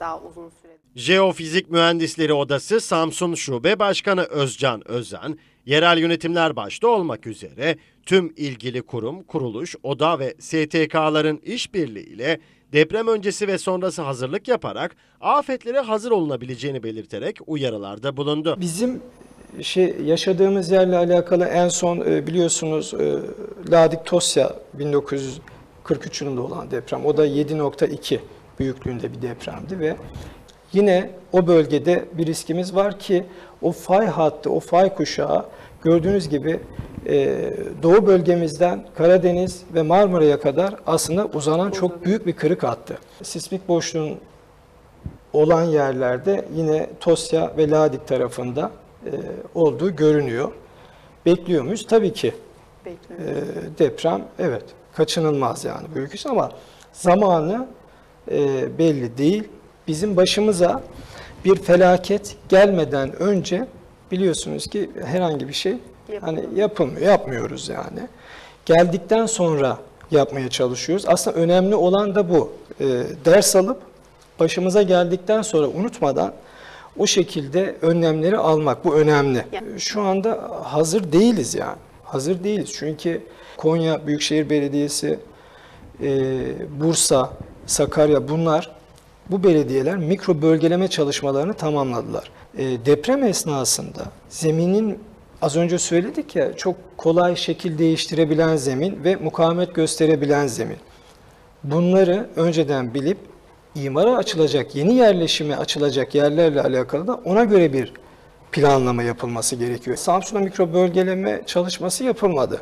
daha uzun süre. Jeofizik Mühendisleri Odası Samsun Şube Başkanı Özcan Özen, yerel yönetimler başta olmak üzere tüm ilgili kurum, kuruluş, oda ve STK'ların işbirliğiyle deprem öncesi ve sonrası hazırlık yaparak afetlere hazır olunabileceğini belirterek uyarılarda bulundu. Bizim şey yaşadığımız yerle alakalı en son e, biliyorsunuz e, Ladik Tosya 1943 yılında olan deprem. O da 7.2 büyüklüğünde bir depremdi ve yine o bölgede bir riskimiz var ki o fay hattı, o fay kuşağı gördüğünüz gibi e, doğu bölgemizden Karadeniz ve Marmara'ya kadar aslında uzanan çok büyük bir kırık hattı. Sismik boşluğun olan yerlerde yine Tosya ve Ladik tarafında e, olduğu görünüyor. Bekliyor muyuz? Tabii ki Bekliyorum. e, deprem evet kaçınılmaz yani büyük iş ama zamanı e, belli değil. Bizim başımıza bir felaket gelmeden önce biliyorsunuz ki herhangi bir şey hani yapılmıyor, yapmıyoruz yani. Geldikten sonra yapmaya çalışıyoruz. Aslında önemli olan da bu. E, ders alıp başımıza geldikten sonra unutmadan o şekilde önlemleri almak bu önemli. Şu anda hazır değiliz yani. Hazır değiliz çünkü Konya Büyükşehir Belediyesi, e, Bursa, Sakarya bunlar bu belediyeler mikro bölgeleme çalışmalarını tamamladılar. E, deprem esnasında zeminin az önce söyledik ya çok kolay şekil değiştirebilen zemin ve mukavemet gösterebilen zemin. Bunları önceden bilip imara açılacak, yeni yerleşime açılacak yerlerle alakalı da ona göre bir planlama yapılması gerekiyor. Samsun'a mikro bölgeleme çalışması yapılmadı.